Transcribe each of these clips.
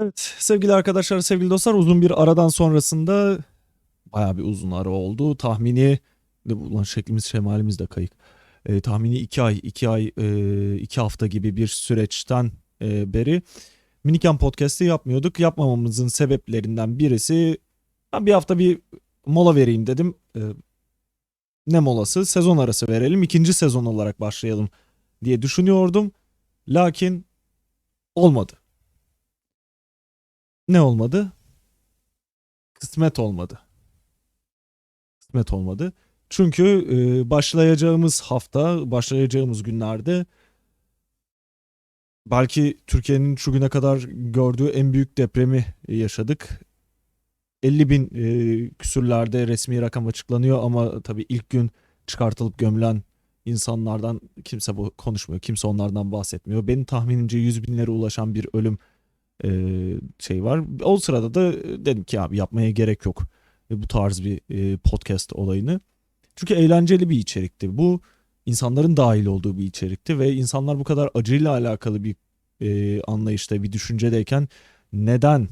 Evet sevgili arkadaşlar, sevgili dostlar uzun bir aradan sonrasında bayağı bir uzun ara oldu. Tahmini, ulan şeklimiz şemalimiz de kayık. Ee, tahmini iki ay, iki ay, e, iki hafta gibi bir süreçten e, beri Miniken Podcast'ı yapmıyorduk. Yapmamamızın sebeplerinden birisi ben bir hafta bir mola vereyim dedim. Ee, ne molası? Sezon arası verelim. ikinci sezon olarak başlayalım diye düşünüyordum. Lakin olmadı. Ne olmadı? Kısmet olmadı. Kısmet olmadı. Çünkü e, başlayacağımız hafta, başlayacağımız günlerde belki Türkiye'nin şu güne kadar gördüğü en büyük depremi yaşadık. 50 bin e, küsürlerde resmi rakam açıklanıyor ama tabii ilk gün çıkartılıp gömülen insanlardan kimse bu konuşmuyor. Kimse onlardan bahsetmiyor. Benim tahminimce 100 binlere ulaşan bir ölüm e, şey var. O sırada da dedim ki abi yapmaya gerek yok e, bu tarz bir e, podcast olayını. Çünkü eğlenceli bir içerikti. Bu insanların dahil olduğu bir içerikti ve insanlar bu kadar acıyla alakalı bir e, anlayışta, bir düşüncedeyken neden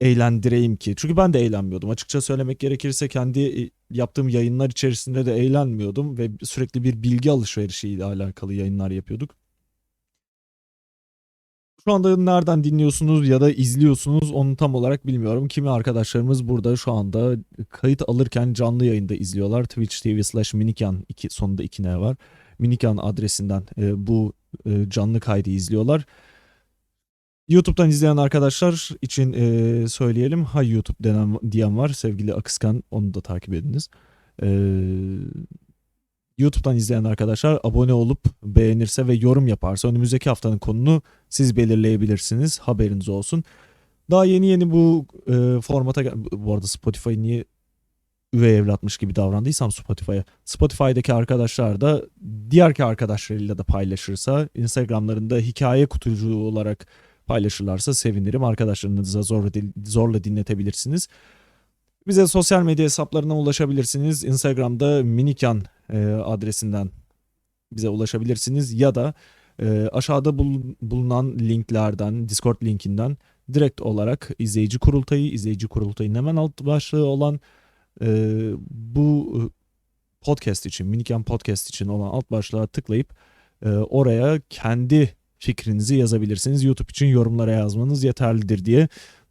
eğlendireyim ki? Çünkü ben de eğlenmiyordum. Açıkça söylemek gerekirse kendi yaptığım yayınlar içerisinde de eğlenmiyordum ve sürekli bir bilgi alışverişiyle alakalı yayınlar yapıyorduk. Şu anda nereden dinliyorsunuz ya da izliyorsunuz onu tam olarak bilmiyorum. Kimi arkadaşlarımız burada şu anda kayıt alırken canlı yayında izliyorlar. Twitch TV slash Minikan iki, sonunda 2 ne var. Minikan adresinden e, bu e, canlı kaydı izliyorlar. YouTube'dan izleyen arkadaşlar için e, söyleyelim. Hay YouTube denen diyen var. Sevgili Akıskan onu da takip ediniz. Eee YouTube'dan izleyen arkadaşlar abone olup beğenirse ve yorum yaparsa önümüzdeki haftanın konunu siz belirleyebilirsiniz. Haberiniz olsun. Daha yeni yeni bu e, formata bu arada Spotify niye üvey evlatmış gibi davrandıysam Spotify'a. Spotify'daki arkadaşlar da diğerki arkadaşlarıyla da paylaşırsa Instagram'larında hikaye kutucuğu olarak paylaşırlarsa sevinirim. Arkadaşlarınıza zorla, zorla dinletebilirsiniz. Bize sosyal medya hesaplarına ulaşabilirsiniz. Instagram'da minikan e, adresinden bize ulaşabilirsiniz ya da e, aşağıda bul, bulunan linklerden, Discord linkinden direkt olarak izleyici kurultayı, izleyici kurultayının hemen alt başlığı olan e, bu podcast için, Minikan podcast için olan alt başlığa tıklayıp e, oraya kendi fikrinizi yazabilirsiniz. YouTube için yorumlara yazmanız yeterlidir diye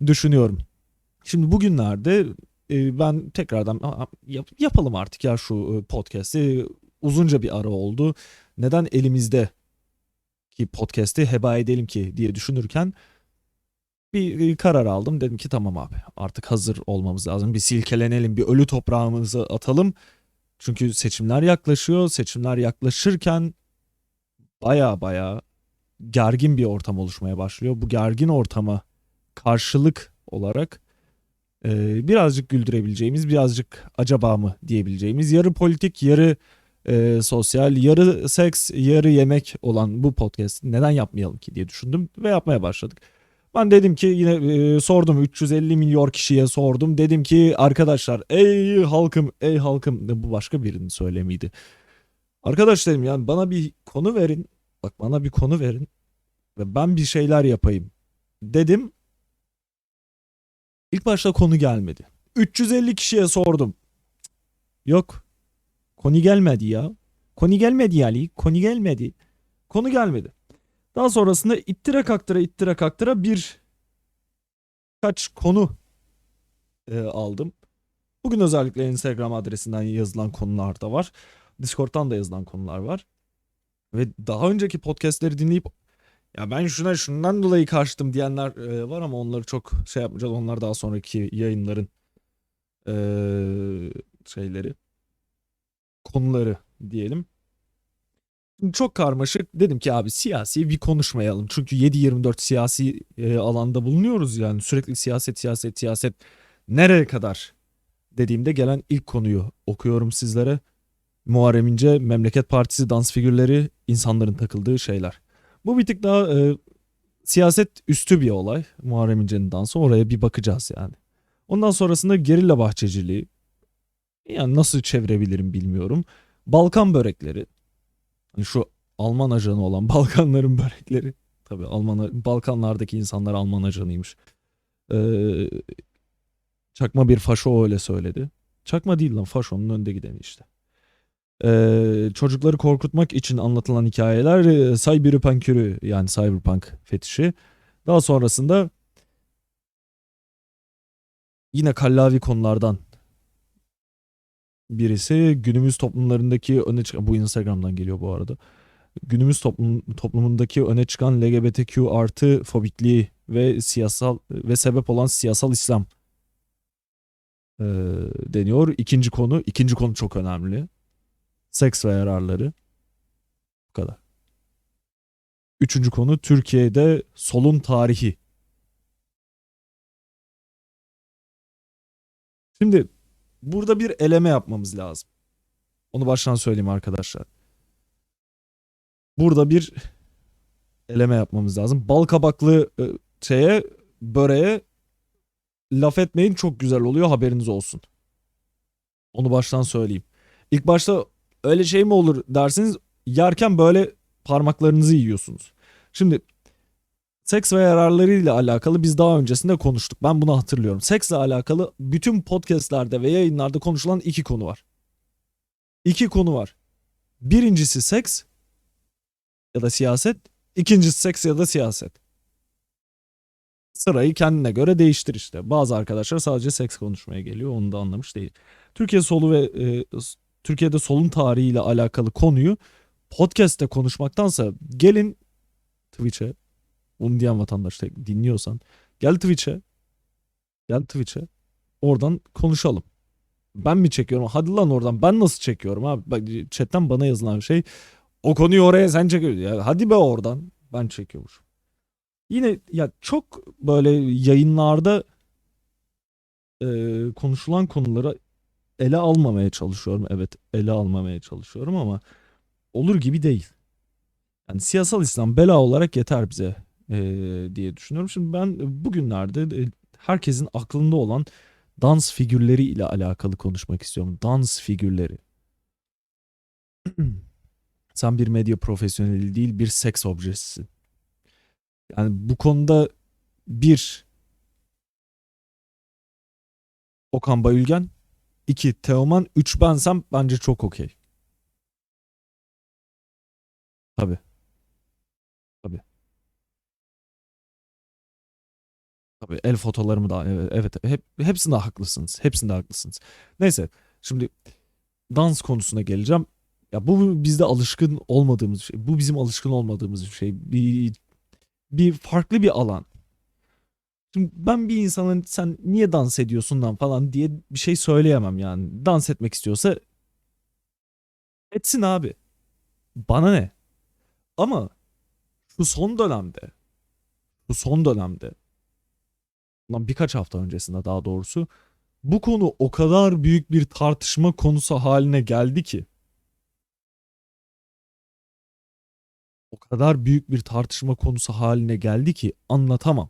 düşünüyorum. Şimdi bugünlerde ben tekrardan yapalım artık ya şu podcast'i. Uzunca bir ara oldu. Neden elimizde ki podcast'i heba edelim ki diye düşünürken bir karar aldım. Dedim ki tamam abi artık hazır olmamız lazım. Bir silkelenelim, bir ölü toprağımızı atalım. Çünkü seçimler yaklaşıyor. Seçimler yaklaşırken baya baya gergin bir ortam oluşmaya başlıyor. Bu gergin ortama karşılık olarak e, birazcık güldürebileceğimiz, birazcık acaba mı diyebileceğimiz, yarı politik, yarı e, sosyal, yarı seks, yarı yemek olan bu podcast neden yapmayalım ki diye düşündüm ve yapmaya başladık. Ben dedim ki yine e, sordum 350 milyon kişiye sordum. Dedim ki arkadaşlar ey halkım ey halkım bu başka birinin söylemiydi. Arkadaş dedim yani bana bir konu verin. Bak bana bir konu verin ve ben bir şeyler yapayım dedim İlk başta konu gelmedi. 350 kişiye sordum. Yok. Konu gelmedi ya. Konu gelmedi Ali. Konu gelmedi. Konu gelmedi. Daha sonrasında ittire kaktıra ittire kaktıra bir kaç konu e, aldım. Bugün özellikle Instagram adresinden yazılan konular da var. Discord'dan da yazılan konular var. Ve daha önceki podcastleri dinleyip ya ben şuna şundan dolayı karşıtım diyenler e, var ama onları çok şey yapmayacağız. Onlar daha sonraki yayınların e, şeyleri konuları diyelim. Çok karmaşık. Dedim ki abi siyasi bir konuşmayalım. Çünkü 7-24 siyasi e, alanda bulunuyoruz yani. Sürekli siyaset siyaset siyaset. Nereye kadar dediğimde gelen ilk konuyu okuyorum sizlere. Muharrem İnce, Memleket Partisi dans figürleri, insanların takıldığı şeyler. Bu bir tık daha e, siyaset üstü bir olay. Muharrem İnce'nin dansı. Oraya bir bakacağız yani. Ondan sonrasında gerilla bahçeciliği. Yani nasıl çevirebilirim bilmiyorum. Balkan börekleri. Hani şu Alman ajanı olan Balkanların börekleri. Tabii Alman Balkanlardaki insanlar Alman ajanıymış. Ee, çakma bir faşo öyle söyledi. Çakma değil lan faşonun önde gideni işte. Ee, çocukları korkutmak için anlatılan hikayeler e, cyberpunk'ürü yani cyberpunk fetişi. Daha sonrasında yine kallavi konulardan birisi günümüz toplumlarındaki öne çıkan bu Instagram'dan geliyor bu arada. Günümüz toplum, toplumundaki öne çıkan LGBTQ artı fobikliği ve siyasal ve sebep olan siyasal İslam e, deniyor. İkinci konu, ikinci konu çok önemli. Seks ve yararları. Bu kadar. Üçüncü konu Türkiye'de solun tarihi. Şimdi burada bir eleme yapmamız lazım. Onu baştan söyleyeyim arkadaşlar. Burada bir eleme yapmamız lazım. Bal kabaklı e, şeye, böreğe laf etmeyin çok güzel oluyor haberiniz olsun. Onu baştan söyleyeyim. İlk başta öyle şey mi olur dersiniz yerken böyle parmaklarınızı yiyorsunuz. Şimdi seks ve yararlarıyla alakalı biz daha öncesinde konuştuk. Ben bunu hatırlıyorum. Seksle alakalı bütün podcastlerde ve yayınlarda konuşulan iki konu var. İki konu var. Birincisi seks ya da siyaset. İkincisi seks ya da siyaset. Sırayı kendine göre değiştir işte. Bazı arkadaşlar sadece seks konuşmaya geliyor. Onu da anlamış değil. Türkiye solu ve e, Türkiye'de solun tarihiyle alakalı konuyu podcast'te konuşmaktansa gelin Twitch'e bunu diyen vatandaş da dinliyorsan gel Twitch'e gel Twitch'e oradan konuşalım. Ben mi çekiyorum? Hadi lan oradan ben nasıl çekiyorum abi? Bak chatten bana yazılan şey o konuyu oraya sen çekiyorsun. Ya hadi be oradan ben çekiyormuşum. Yine ya çok böyle yayınlarda e, konuşulan konuları ele almamaya çalışıyorum. Evet ele almamaya çalışıyorum ama olur gibi değil. Yani siyasal İslam bela olarak yeter bize e, diye düşünüyorum. Şimdi ben bugünlerde e, herkesin aklında olan dans figürleri ile alakalı konuşmak istiyorum. Dans figürleri. Sen bir medya profesyoneli değil bir seks objesisin. Yani bu konuda bir Okan Bayülgen, iki Teoman, üç bensem bence çok okey. Tabii. Tabii. Tabii el fotolarımı da evet, evet hep hepsinde haklısınız. Hepsinde haklısınız. Neyse şimdi dans konusuna geleceğim. Ya bu bizde alışkın olmadığımız şey. Bu bizim alışkın olmadığımız şey. Bir bir farklı bir alan. Şimdi ben bir insanın sen niye dans ediyorsun lan falan diye bir şey söyleyemem yani. Dans etmek istiyorsa etsin abi. Bana ne? Ama şu son dönemde şu son dönemde lan birkaç hafta öncesinde daha doğrusu bu konu o kadar büyük bir tartışma konusu haline geldi ki o kadar büyük bir tartışma konusu haline geldi ki anlatamam.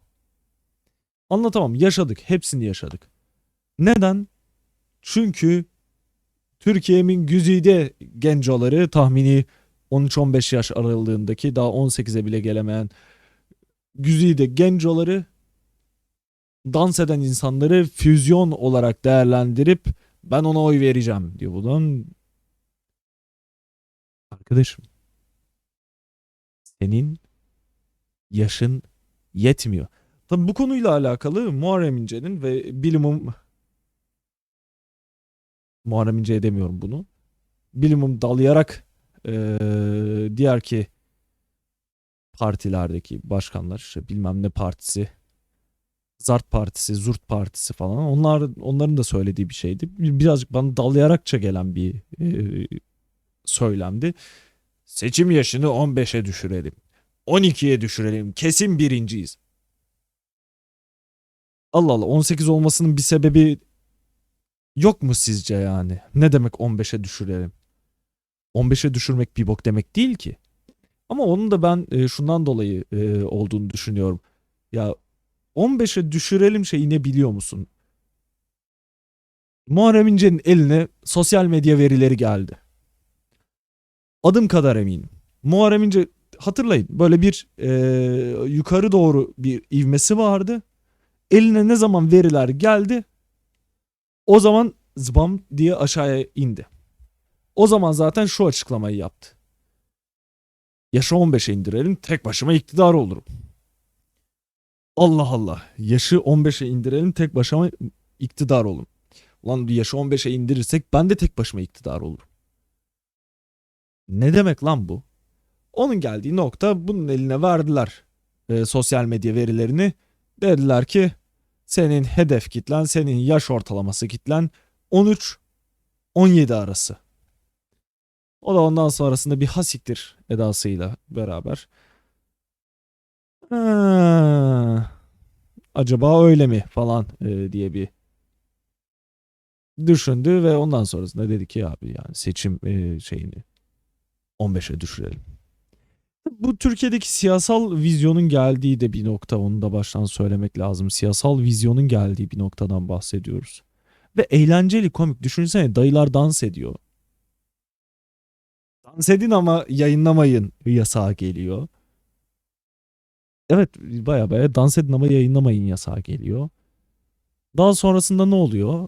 Anlatamam. Yaşadık. Hepsini yaşadık. Neden? Çünkü Türkiye'nin güzide gencoları tahmini 13-15 yaş aralığındaki daha 18'e bile gelemeyen güzide gencoları dans eden insanları füzyon olarak değerlendirip ben ona oy vereceğim diyor. Bunun arkadaşım senin yaşın yetmiyor. Tabii bu konuyla alakalı Muharrem İnce'nin ve bilimum Muharrem İnce'ye demiyorum bunu. Bilimum dalayarak ee, diğer ki partilerdeki başkanlar işte bilmem ne partisi Zart Partisi, Zurt Partisi falan onlar onların da söylediği bir şeydi. Birazcık bana dalayarakça gelen bir e, söylemdi. Seçim yaşını 15'e düşürelim. 12'ye düşürelim. Kesin birinciyiz. Allah Allah 18 olmasının bir sebebi yok mu sizce yani? Ne demek 15'e düşürelim? 15'e düşürmek bir bok demek değil ki. Ama onun da ben e, şundan dolayı e, olduğunu düşünüyorum. Ya 15'e düşürelim şeyi ne biliyor musun? Muharrem İnce'nin eline sosyal medya verileri geldi. Adım kadar eminim. Muharrem İnce hatırlayın böyle bir e, yukarı doğru bir ivmesi vardı. Eline ne zaman veriler geldi o zaman zbam diye aşağıya indi. O zaman zaten şu açıklamayı yaptı. Yaşı 15'e indirelim tek başıma iktidar olurum. Allah Allah. Yaşı 15'e indirelim tek başıma iktidar olurum. Ulan yaşı 15'e indirirsek ben de tek başıma iktidar olurum. Ne demek lan bu? Onun geldiği nokta bunun eline verdiler e, sosyal medya verilerini. Dediler ki senin hedef kitlen, senin yaş ortalaması kitlen 13-17 arası. O da ondan sonrasında bir hasiktir edasıyla beraber. Ha, acaba öyle mi falan e, diye bir düşündü ve ondan sonrasında dedi ki abi yani seçim e, şeyini 15'e düşürelim. Bu Türkiye'deki siyasal vizyonun geldiği de bir nokta onu da baştan söylemek lazım. Siyasal vizyonun geldiği bir noktadan bahsediyoruz. Ve eğlenceli komik düşünsene dayılar dans ediyor. Dans edin ama yayınlamayın yasağı geliyor. Evet baya baya dans edin ama yayınlamayın yasağı geliyor. Daha sonrasında ne oluyor?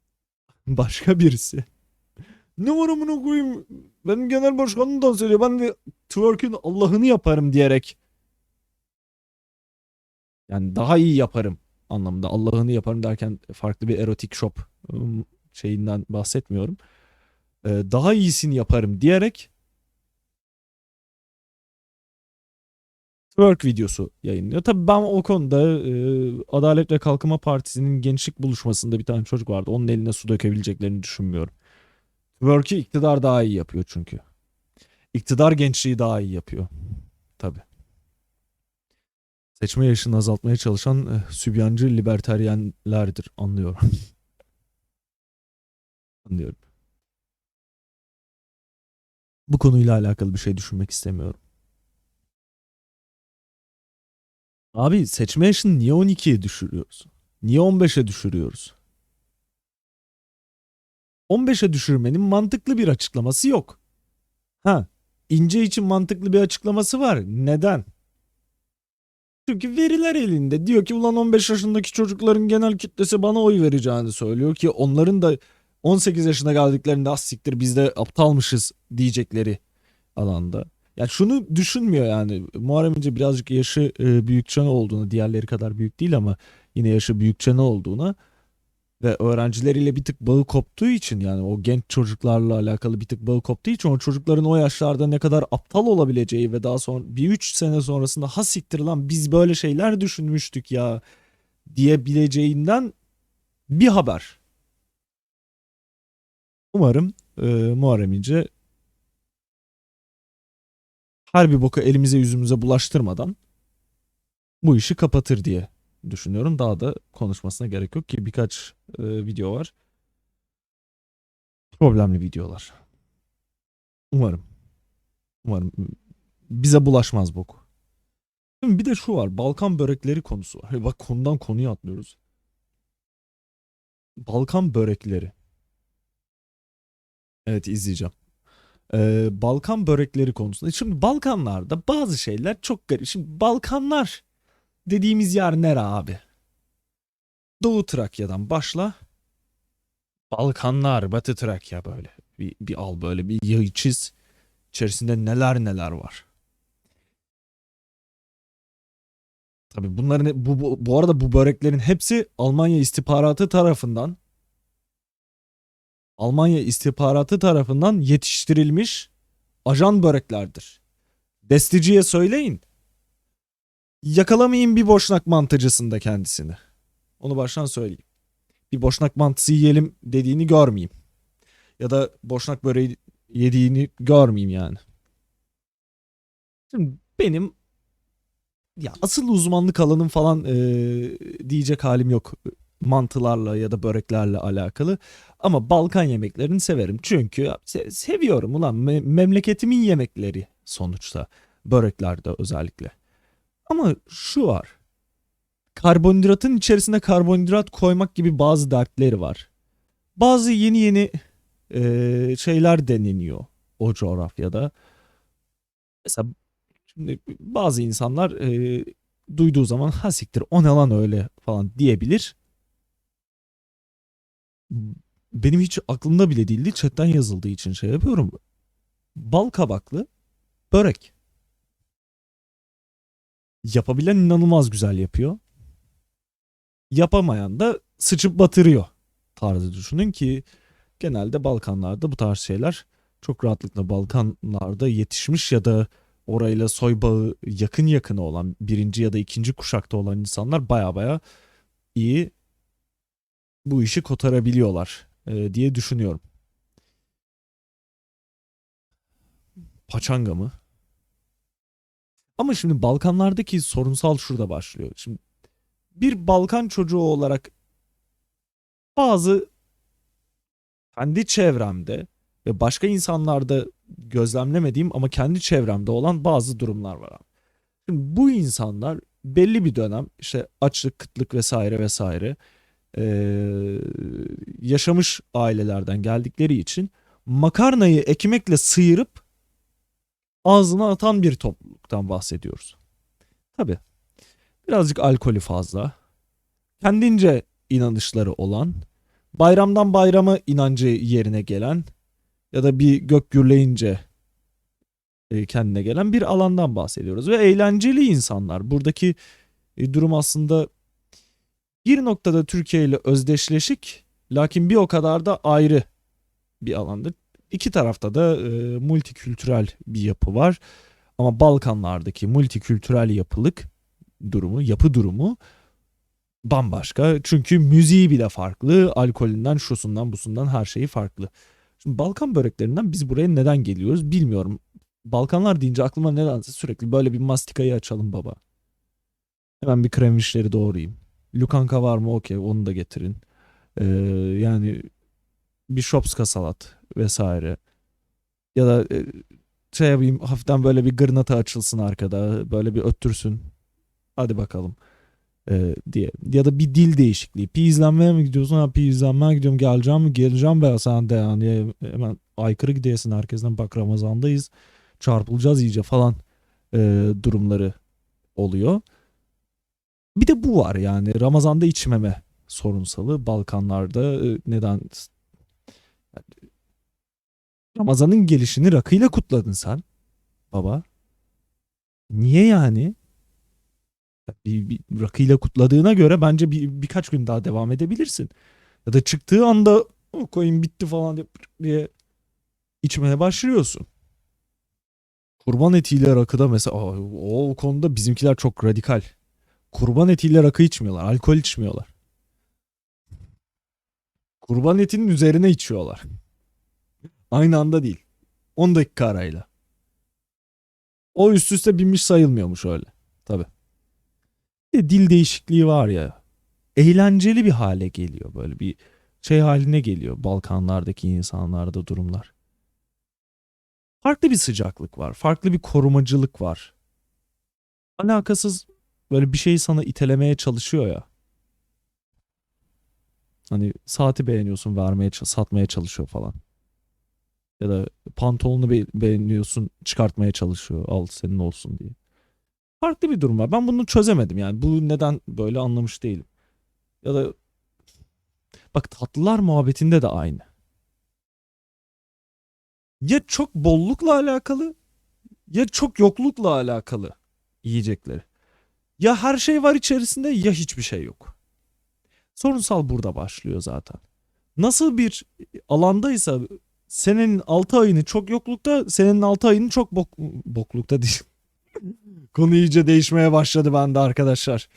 Başka birisi. Ne var amına koyayım? Benim genel başkanım dans ediyor. Ben de twerk'ün Allah'ını yaparım diyerek. Yani daha iyi yaparım anlamında. Allah'ını yaparım derken farklı bir erotik shop şeyinden bahsetmiyorum. Daha iyisini yaparım diyerek twerk videosu yayınlıyor. Tabii ben o konuda e, Adalet ve Kalkınma Partisi'nin gençlik buluşmasında bir tane çocuk vardı. Onun eline su dökebileceklerini düşünmüyorum. Twerk'i iktidar daha iyi yapıyor çünkü. İktidar gençliği daha iyi yapıyor. Tabii. Seçme yaşını azaltmaya çalışan e, sübyancı liberteryenlerdir. Anlıyorum. Anlıyorum. Bu konuyla alakalı bir şey düşünmek istemiyorum. Abi seçme yaşını niye 12'ye düşürüyoruz? Niye 15'e düşürüyoruz? 15'e düşürmenin mantıklı bir açıklaması yok. Ha, ince için mantıklı bir açıklaması var. Neden? Çünkü veriler elinde. Diyor ki ulan 15 yaşındaki çocukların genel kitlesi bana oy vereceğini söylüyor ki onların da 18 yaşına geldiklerinde az siktir biz de aptalmışız diyecekleri alanda. Yani şunu düşünmüyor yani Muharrem İnce birazcık yaşı e, büyükçe ne olduğunu diğerleri kadar büyük değil ama yine yaşı büyükçe ne olduğunu ve öğrencileriyle bir tık bağı koptuğu için yani o genç çocuklarla alakalı bir tık bağı koptuğu için o çocukların o yaşlarda ne kadar aptal olabileceği ve daha sonra bir 3 sene sonrasında ha siktir lan biz böyle şeyler düşünmüştük ya diyebileceğinden bir haber. Umarım e, Muharrem İnce her bir boku elimize yüzümüze bulaştırmadan bu işi kapatır diye düşünüyorum. Daha da konuşmasına gerek yok ki birkaç e, video var. Problemli videolar. Umarım. Umarım bize bulaşmaz bok. Şimdi bir de şu var. Balkan börekleri konusu var. Bak konudan konuya atlıyoruz. Balkan börekleri. Evet izleyeceğim. Ee, Balkan börekleri konusunda. Şimdi Balkanlarda bazı şeyler çok garip. Şimdi Balkanlar dediğimiz yer nere abi? Doğu Trakya'dan başla. Balkanlar, Batı Trakya böyle. Bir, bir al böyle bir yayı çiz. İçerisinde neler neler var. Tabii bunların bu, bu, bu arada bu böreklerin hepsi Almanya istihbaratı tarafından Almanya istihbaratı tarafından yetiştirilmiş ajan böreklerdir. Besteciye söyleyin. Yakalamayın bir boşnak mantıcısında kendisini. Onu baştan söyleyeyim. Bir boşnak mantısı yiyelim dediğini görmeyeyim. Ya da boşnak böreği yediğini görmeyeyim yani. Şimdi benim ya asıl uzmanlık alanım falan e, diyecek halim yok mantılarla ya da böreklerle alakalı. Ama Balkan yemeklerini severim. Çünkü se- seviyorum ulan Me- memleketimin yemekleri sonuçta. Böreklerde özellikle. Ama şu var. Karbonhidratın içerisine karbonhidrat koymak gibi bazı dertleri var. Bazı yeni yeni e, şeyler deneniyor o coğrafyada. Mesela Şimdi bazı insanlar e, duyduğu zaman ha siktir o ne lan öyle falan diyebilir. Benim hiç aklımda bile değildi. Chatten yazıldığı için şey yapıyorum. Bal kabaklı börek. Yapabilen inanılmaz güzel yapıyor. Yapamayan da sıçıp batırıyor tarzı düşünün ki genelde Balkanlarda bu tarz şeyler çok rahatlıkla Balkanlarda yetişmiş ya da orayla soy bağı yakın yakına olan birinci ya da ikinci kuşakta olan insanlar baya baya iyi bu işi kotarabiliyorlar e, diye düşünüyorum. Paçanga mı? Ama şimdi Balkanlardaki sorunsal şurada başlıyor. Şimdi bir Balkan çocuğu olarak bazı kendi çevremde ve başka insanlarda gözlemlemediğim ama kendi çevremde olan bazı durumlar var. Şimdi bu insanlar belli bir dönem işte açlık, kıtlık vesaire vesaire eee, yaşamış ailelerden geldikleri için makarnayı ekmekle sıyırıp ağzına atan bir topluluktan bahsediyoruz. Tabi birazcık alkolü fazla, kendince inanışları olan, bayramdan bayrama inancı yerine gelen ya da bir gök gürleyince e, kendine gelen bir alandan bahsediyoruz. Ve eğlenceli insanlar. Buradaki e, durum aslında bir noktada Türkiye ile özdeşleşik lakin bir o kadar da ayrı bir alandır. İki tarafta da e, multikültürel bir yapı var. Ama Balkanlardaki multikültürel yapılık durumu, yapı durumu bambaşka. Çünkü müziği bile farklı, alkolünden, şusundan, busundan her şeyi farklı. Şimdi Balkan böreklerinden biz buraya neden geliyoruz bilmiyorum. Balkanlar deyince aklıma nedense sürekli böyle bir mastikayı açalım baba. Hemen bir kremvişleri doğrayayım. Lukanka var mı? Okey onu da getirin. Ee, yani bir şopska salat vesaire. Ya da e, şey yapayım hafiften böyle bir gırnata açılsın arkada. Böyle bir öttürsün. Hadi bakalım. Ee, diye. Ya da bir dil değişikliği. Pi izlenmeye mi gidiyorsun? Ha pi izlenmeye gidiyorum. Geleceğim mi? Geleceğim be sen de yani. Hemen aykırı gidiyorsun herkesten. Bak Ramazan'dayız. Çarpılacağız iyice falan e, durumları oluyor. Bir de bu var yani. Ramazan'da içmeme sorunsalı. Balkanlarda e, neden Ramazan'ın gelişini rakıyla kutladın sen baba. Niye yani? Bir, bir rakıyla kutladığına göre bence bir, birkaç gün daha devam edebilirsin. Ya da çıktığı anda o koyun bitti falan diye, diye içmeye başlıyorsun. Kurban etiyle rakıda mesela o, o konuda bizimkiler çok radikal. Kurban etiyle rakı içmiyorlar. Alkol içmiyorlar. Kurban etinin üzerine içiyorlar. Aynı anda değil. 10 dakika arayla. O üst üste binmiş sayılmıyormuş öyle. Tabi. de dil değişikliği var ya. Eğlenceli bir hale geliyor böyle bir şey haline geliyor Balkanlardaki insanlarda durumlar. Farklı bir sıcaklık var. Farklı bir korumacılık var. Alakasız böyle bir şeyi sana itelemeye çalışıyor ya. Hani saati beğeniyorsun vermeye satmaya çalışıyor falan. Ya da pantolonu be- beğeniyorsun çıkartmaya çalışıyor al senin olsun diye. Farklı bir durum var. Ben bunu çözemedim yani. Bu neden böyle anlamış değilim. Ya da bak tatlılar muhabbetinde de aynı. Ya çok bollukla alakalı ya çok yoklukla alakalı yiyecekleri. Ya her şey var içerisinde ya hiçbir şey yok. Sorunsal burada başlıyor zaten. Nasıl bir alandaysa senenin 6 ayını çok yoklukta, senenin 6 ayını çok bok, boklukta değil. Konu iyice değişmeye başladı bende arkadaşlar.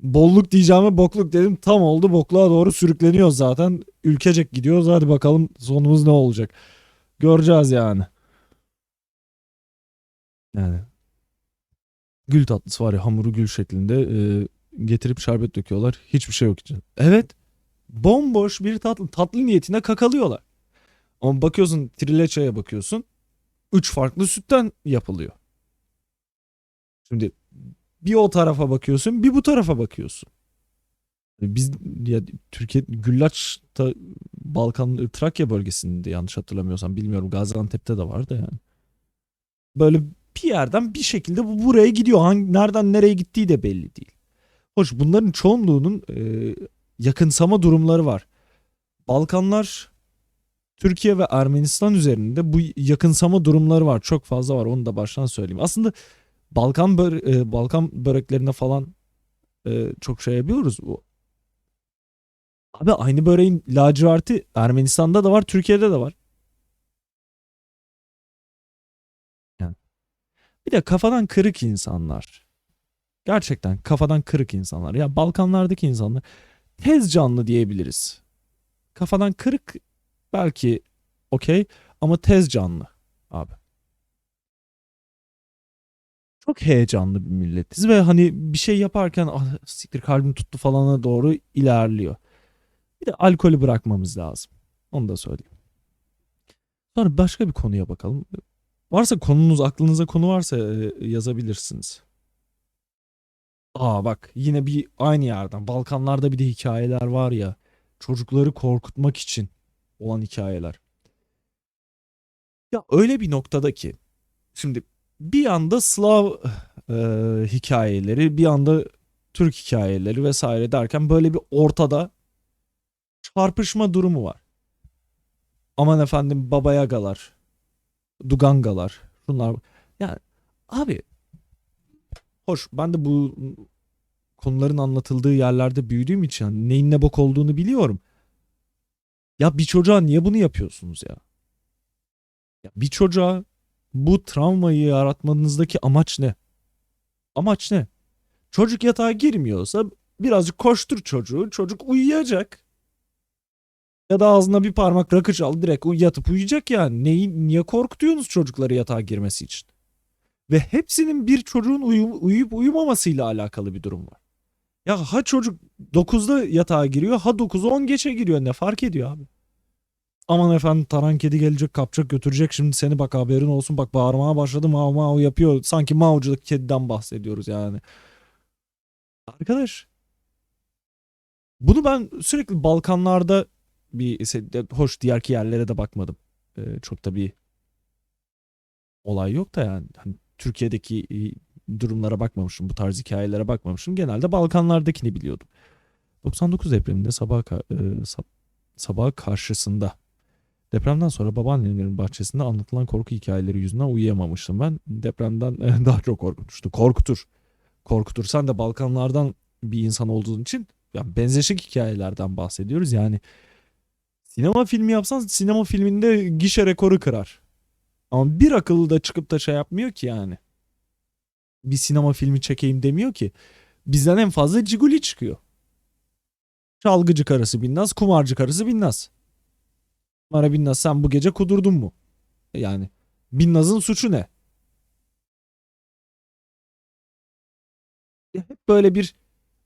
Bolluk diyeceğime bokluk dedim. Tam oldu. Bokluğa doğru sürükleniyoruz zaten. Ülkecek gidiyoruz. Hadi bakalım sonumuz ne olacak. Göreceğiz yani. Yani. Gül tatlısı var ya hamuru gül şeklinde e, getirip şerbet döküyorlar. Hiçbir şey yok için. Evet. Bomboş bir tatlı. Tatlı niyetine kakalıyorlar. Ama bakıyorsun trileçeye bakıyorsun. Üç farklı sütten yapılıyor. Şimdi bir o tarafa bakıyorsun bir bu tarafa bakıyorsun. Biz ya Türkiye Güllaç'ta Balkan Trakya bölgesinde yanlış hatırlamıyorsam bilmiyorum Gaziantep'te de vardı yani. Böyle bir yerden bir şekilde bu buraya gidiyor. Hangi, nereden nereye gittiği de belli değil. Hoş bunların çoğunluğunun e, yakınsama durumları var. Balkanlar Türkiye ve Ermenistan üzerinde bu yakınsama durumları var. Çok fazla var. Onu da baştan söyleyeyim. Aslında Balkan böre- Balkan böreklerine falan e, çok şey yapıyoruz. Bu Abi aynı böreğin laciverti Ermenistan'da da var, Türkiye'de de var. Bir de kafadan kırık insanlar. Gerçekten kafadan kırık insanlar. Ya Balkanlardaki insanlar tez canlı diyebiliriz. Kafadan kırık belki okey ama tez canlı abi. Çok heyecanlı bir milletiz ve hani bir şey yaparken ah, siktir kalbim tuttu falana doğru ilerliyor. Bir de alkolü bırakmamız lazım. Onu da söyleyeyim. Sonra başka bir konuya bakalım. Varsa konunuz aklınıza konu varsa e, yazabilirsiniz. Aa bak yine bir aynı yerden. Balkanlarda bir de hikayeler var ya. Çocukları korkutmak için olan hikayeler. Ya öyle bir noktada ki şimdi bir anda Slav e, hikayeleri, bir anda Türk hikayeleri vesaire derken böyle bir ortada çarpışma durumu var. Aman efendim Baba Yagalar, Dugangalar, şunlar. Yani abi hoş ben de bu konuların anlatıldığı yerlerde büyüdüğüm için hani neyin ne bok olduğunu biliyorum. Ya bir çocuğa niye bunu yapıyorsunuz ya? Ya bir çocuğa bu travmayı yaratmanızdaki amaç ne? Amaç ne? Çocuk yatağa girmiyorsa birazcık koştur çocuğu. Çocuk uyuyacak. Ya da ağzına bir parmak rakı çal direkt yatıp uyuyacak yani. Neyi, niye korkutuyorsunuz çocukları yatağa girmesi için? Ve hepsinin bir çocuğun uyu- uyuyup uyumamasıyla alakalı bir durum var. Ya ha çocuk 9'da yatağa giriyor ha 9'u 10 geçe giriyor ne fark ediyor abi? Aman efendim taran kedi gelecek kapacak götürecek şimdi seni bak haberin olsun bak bağırmaya başladı mav mav yapıyor. Sanki mavcılık kediden bahsediyoruz yani. Arkadaş bunu ben sürekli Balkanlarda bir hoş diğerki yerlere de bakmadım. Ee, çok da bir olay yok da yani hani Türkiye'deki durumlara bakmamışım. Bu tarz hikayelere bakmamışım. Genelde Balkanlardakini biliyordum. 99 depreminde sabah e, sab- sabah karşısında depremden sonra babaannemlerin bahçesinde anlatılan korku hikayeleri yüzünden uyuyamamıştım. Ben depremden e, daha çok korkutmuştu. Korkutur. Korkutur. Sen de Balkanlardan bir insan olduğun için yani benzeşik hikayelerden bahsediyoruz. Yani Sinema filmi yapsan sinema filminde gişe rekoru kırar. Ama bir akıllı da çıkıp da şey yapmıyor ki yani. Bir sinema filmi çekeyim demiyor ki. Bizden en fazla Ciguli çıkıyor. Çalgıcı karısı Binnaz, kumarcı karısı Binnaz. Mara Binnaz sen bu gece kudurdun mu? Yani Binnaz'ın suçu ne? Ya Hep böyle bir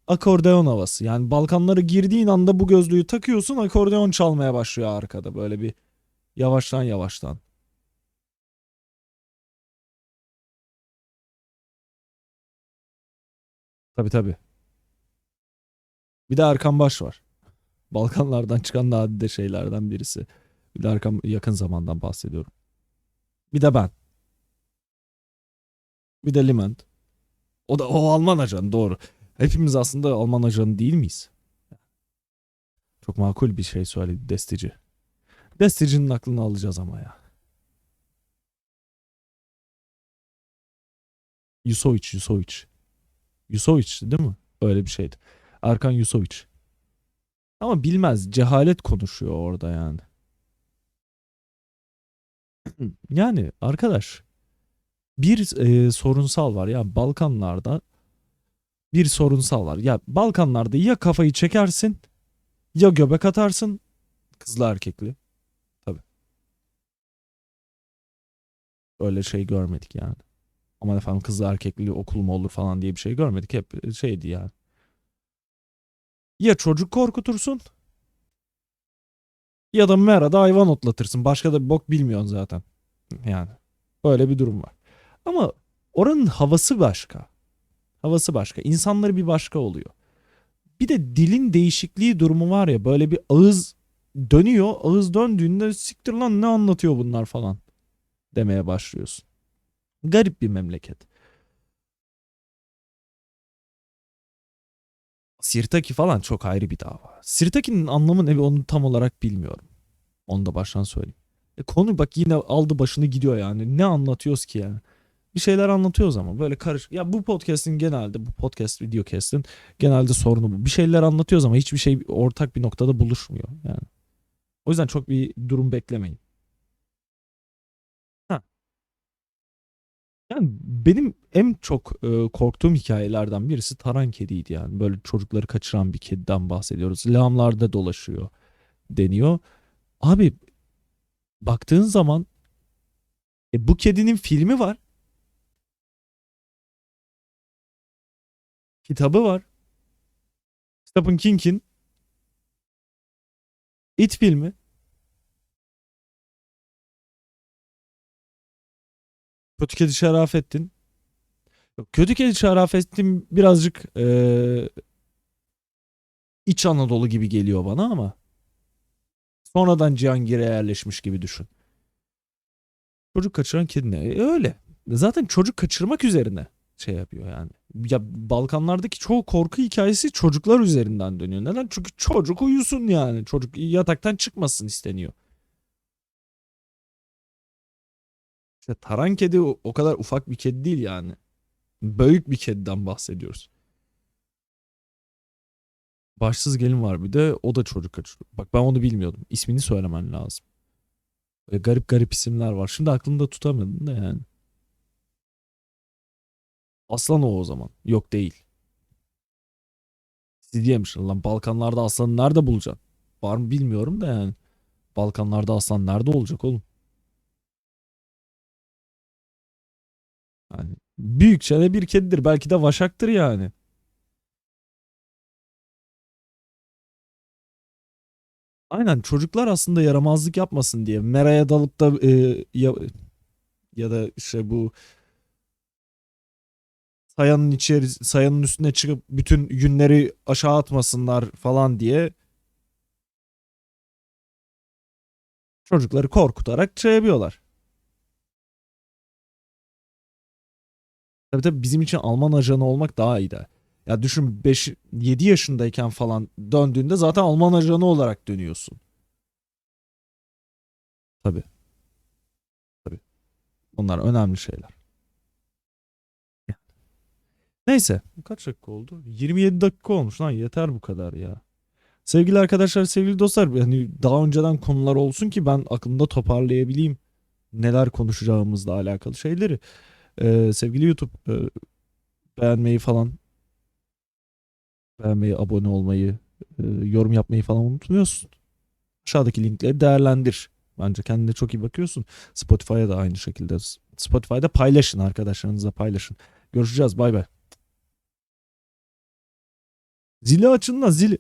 akordeon havası. Yani Balkanlara girdiğin anda bu gözlüğü takıyorsun akordeon çalmaya başlıyor arkada böyle bir yavaştan yavaştan. Tabii tabii. Bir de Erkan Baş var. Balkanlardan çıkan nadide şeylerden birisi. Bir de Erkan yakın zamandan bahsediyorum. Bir de ben. Bir de Liment. O da o Alman ajanı doğru. Hepimiz aslında Alman ajanı değil miyiz? Çok makul bir şey söyledi Destici. Destici'nin aklını alacağız ama ya. Yusovic, Yusovic. Yusovic değil mi? Öyle bir şeydi. Erkan Yusovic. Ama bilmez. Cehalet konuşuyor orada yani. Yani arkadaş bir e, sorunsal var ya Balkanlarda bir sorunsal var. Ya Balkanlarda ya kafayı çekersin ya göbek atarsın kızlı erkekli. Tabii. Öyle şey görmedik yani. Aman efendim kızlı erkekli okul mu olur falan diye bir şey görmedik. Hep şeydi yani. Ya çocuk korkutursun ya da merada hayvan otlatırsın. Başka da bir bok bilmiyorsun zaten. Yani böyle bir durum var. Ama oranın havası başka. Havası başka. İnsanları bir başka oluyor. Bir de dilin değişikliği durumu var ya böyle bir ağız dönüyor. Ağız döndüğünde siktir lan ne anlatıyor bunlar falan demeye başlıyorsun. Garip bir memleket. Sirtaki falan çok ayrı bir dava. Sirtaki'nin anlamı ne onu tam olarak bilmiyorum. Onu da baştan söyleyeyim. E konu bak yine aldı başını gidiyor yani. Ne anlatıyoruz ki yani? Bir şeyler anlatıyoruz ama böyle karış. Ya bu podcast'in genelde bu podcast videocast'in genelde sorunu bu. Bir şeyler anlatıyoruz ama hiçbir şey ortak bir noktada buluşmuyor yani. O yüzden çok bir durum beklemeyin. Yani benim en çok e, korktuğum hikayelerden birisi Taran kediydi yani. Böyle çocukları kaçıran bir kediden bahsediyoruz. Lağımlarda dolaşıyor deniyor. Abi baktığın zaman e, bu kedinin filmi var. Kitabı var. Stephen King'in It filmi. Kötü Kedi Şerafettin. Kötü Kedi Şerafettin birazcık eee İç Anadolu gibi geliyor bana ama sonradan Cihangir'e yerleşmiş gibi düşün. Çocuk kaçıran kedi ne? E, öyle. Zaten çocuk kaçırmak üzerine şey yapıyor yani. Ya Balkanlardaki çoğu korku hikayesi çocuklar üzerinden dönüyor. Neden? Çünkü çocuk uyusun yani. Çocuk yataktan çıkmasın isteniyor. İşte taran kedi o, o kadar ufak bir kedi değil yani. Büyük bir kediden bahsediyoruz. Başsız gelin var bir de o da çocuk kaçırıyor. Bak ben onu bilmiyordum. İsmini söylemen lazım. Böyle garip garip isimler var. Şimdi aklımda tutamadın da yani. Aslan o o zaman. Yok değil. Siz diyemişsin lan Balkanlarda aslanı nerede bulacaksın? Var mı bilmiyorum da yani. Balkanlarda aslan nerede olacak oğlum? Yani büyükçe de bir kedidir. Belki de vaşaktır yani. Aynen çocuklar aslında yaramazlık yapmasın diye meraya dalıp da e, ya, ya da işte bu sayanın içeri sayanın üstüne çıkıp bütün yünleri aşağı atmasınlar falan diye çocukları korkutarak şey. Tabii tabii bizim için Alman ajanı olmak daha iyi de. Ya düşün 5 7 yaşındayken falan döndüğünde zaten Alman ajanı olarak dönüyorsun. Tabii. Tabii. Bunlar önemli şeyler. Neyse. Kaç dakika oldu? 27 dakika olmuş lan yeter bu kadar ya. Sevgili arkadaşlar, sevgili dostlar, yani daha önceden konular olsun ki ben aklımda toparlayabileyim neler konuşacağımızla alakalı şeyleri. Ee, sevgili YouTube e, beğenmeyi falan beğenmeyi, abone olmayı, e, yorum yapmayı falan unutmuyorsun. Aşağıdaki linkleri değerlendir. Bence kendine çok iyi bakıyorsun. Spotify'a da aynı şekilde. Spotify'da paylaşın arkadaşlarınızla paylaşın. Görüşeceğiz. Bay bay. Zili açın la zili.